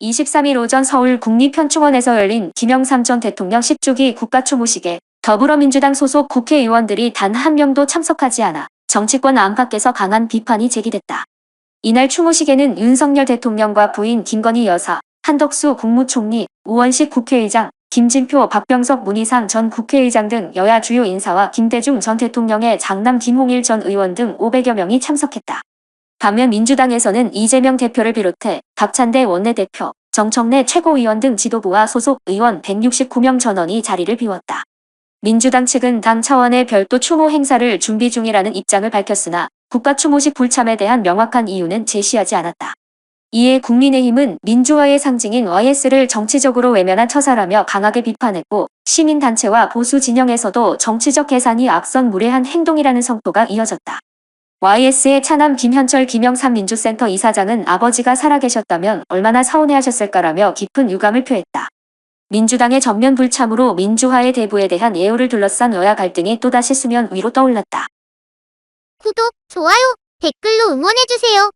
23일 오전 서울 국립현충원에서 열린 김영삼 전 대통령 10주기 국가추모식에 더불어민주당 소속 국회의원들이 단 한 명도 참석하지 않아 정치권 안팎에서 강한 비판이 제기됐다. 이날 추모식에는 윤석열 대통령과 부인 김건희 여사, 한덕수 국무총리, 우원식 국회의장, 김진표, 박병석 문희상 전 국회의장 등 여야 주요 인사와 김대중 전 대통령의 장남 김홍일 전 의원 등 500여 명이 참석했다. 반면 민주당에서는 이재명 대표를 비롯해 박찬대 원내대표, 정청래 최고위원 등 지도부와 소속 의원 169명 전원이 자리를 비웠다. 민주당 측은 당 차원의 별도 추모 행사를 준비 중이라는 입장을 밝혔으나 국가 추모식 불참에 대한 명확한 이유는 제시하지 않았다. 이에 국민의힘은 민주화의 상징인 YS를 정치적으로 외면한 처사라며 강하게 비판했고 시민단체와 보수 진영에서도 정치적 계산이 앞선 무례한 행동이라는 성토가 이어졌다. YS의 차남 김현철 김영삼 민주센터 이사장은 아버지가 살아계셨다면 얼마나 서운해하셨을까라며 깊은 유감을 표했다. 민주당의 전면 불참으로 민주화의 대부에 대한 예우를 둘러싼 여야 갈등이 또다시 수면 위로 떠올랐다. 구독, 좋아요, 댓글로 응원해주세요.